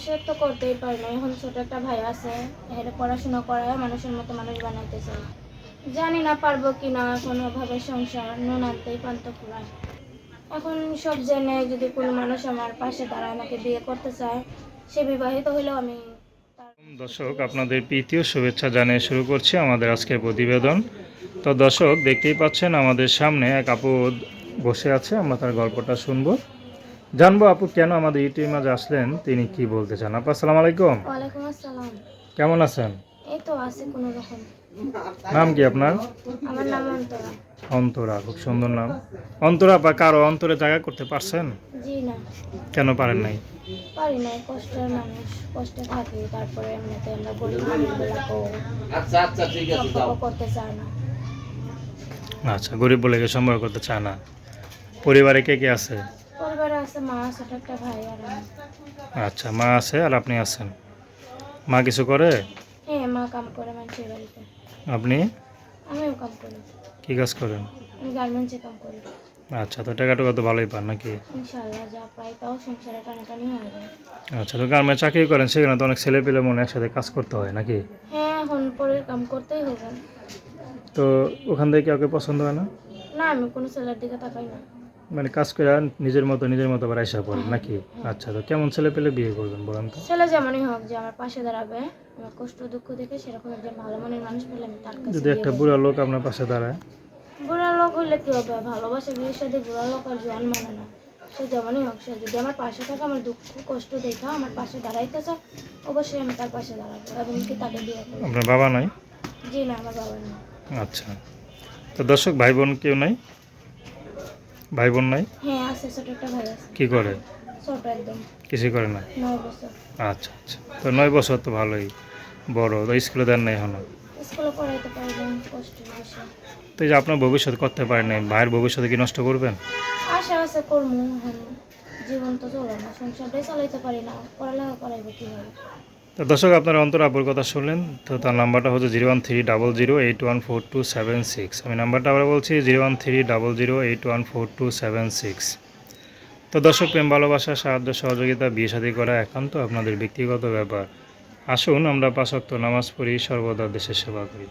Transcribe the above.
সে তো করতেই পারি না। এখন ছোট একটা ভাই আছে এটা পড়াশোনা করায় মানুষের মতো মানুষ বানাইতে চাই জানি না পারব কি না কোনোভাবে সংসার নুন আনতেই পান্ত ফুরায় এখন সব জেনে যদি কোনো মানুষ আমার পাশে তারা আমাকে বিয়ে করতে চায়, সে বিবাহিত হলেও আমি দর্শক, আপনাদের প্রীতীয় শুভেচ্ছা জানিয়ে শুরু করছি আমাদের আজকের প্রতিবেদন। তো দর্শক, দেখতেই পাচ্ছেন আমাদের সামনে এক আপু বসে আছে, আমরা তার গল্পটা শুনব। জানব আপু কেন আমাদের ইউটিউব মাঝে আসলেন? তিনি কি বলতে চান? আপু আসসালামু আলাইকুম। ওয়ালাইকুম আসসালাম। কেমন আছেন? এই তো আছে কোনো রকম। নাম কি আপনার? আমার নাম অন্তরা। অন্তরা খুব সুন্দর নাম। অন্তরা বা কারও অন্তরে জায়গা করতে পারছেন? জি না। কেন পারেন নাই? পারি কষ্টের মানুষ কষ্টে থাকি তারপরে এমনিতে আমরা গরিব আচ্ছা আচ্ছা ঠিক আছে করতে চায় না। আচ্ছা গরিব বলে সম্পর্ক করতে চায় না। পরিবারে কে কে আছে? আছে মা ছোট একটা ভাই আর আচ্ছা মা আছে আর আপনি আছেন। মা কিছু করে? হ্যাঁ মা কাম করে মানুষের বাড়িতে। আপনি? আমিও কাম করি। কি কাজ করেন? আমি গার্মেন্টসে কাম করি। আচ্ছা তো টাকা টুকা তো ভালোই পান নাকি? ইনশাল্লাহ যা পাই তাও সংসারে টানাটানি হয়ে যায়। আচ্ছা তো গ্রামে চাকরি করেন সেখানে তো অনেক ছেলে পেলে মনে একসাথে কাজ করতে হয় নাকি? হ্যাঁ এখন পরে কাম করতেই হবে। তো ওখান থেকে কাউকে পছন্দ হয় না? না আমি কোনো ছেলের দিকে তাকাই না। মানে কাজ করে নিজের মতো নিজের মতো আবার আইসা পড়েন নাকি? আচ্ছা তো কেমন ছেলে পেলে বিয়ে করবেন বলেন তো? ছেলে যেমনই হোক যে আমার পাশে দাঁড়াবে আমার কষ্ট দুঃখ দেখে সেরকম একজন ভালো মনের মানুষ পেলে আমি তার কাছে যদি একটা। বুড়া লোক আপনার পাশে দাঁড়ায়? বুড়া লোক হইলে কি হবে? ভালোবাসা বিয়ের সাথে বুড়া লোক আর জোয়ান মানে না। সে যেমনই হোক সে যদি আমার পাশে থাকে আমার দুঃখ কষ্ট দেখা আমার পাশে দাঁড়াইতে চায় অবশ্যই আমি তার পাশে দাঁড়াবো এবং কি তাকে বিয়ে করব। আপনার বাবা নাই? জি না আমার বাবা না আচ্ছা। তো দর্শক ভাই বোন কেউ নাই? ভাই বোন নাই? হ্যাঁ আছে ছোট একটা ভাই আছে। কি করে? ছোট একদম। কিছু করে না? নয় বছর। আচ্ছা আচ্ছা। তো নয় বছর তো ভালোই। বড় তো স্কুলে দেন নাই এখনও? স্কুলে পড়াইতে পারবেন কষ্টের বিষয় তো এই যে আপনার ভবিষ্যৎ করতে পারেন নাই ভাইয়ের ভবিষ্যতে কি নষ্ট করবেন? আশা আছে এখন জীবন তো চলে না সংসারটাই চালাইতে পারি না পড়ালেখা করাইবো কীভাবে? তো দর্শক, আপনার অন্তর আব্বুর কথা শুনলেন, তো তার নাম্বারটা হচ্ছে zero one three double zero eight one four two seven six. আমি নাম্বারটা আবার বলছি, zero one three double zero eight one four two seven six. তো দর্শক, প্রেম, ভালোবাসা, সাহায্য, সহযোগিতা, বিয়ে সাদী করা একান্ত আপনাদের ব্যক্তিগত ব্যাপার। আসুন, আমরা পাশক্ত নামাজ পড়ি, সর্বদা দেশের সেবা করি।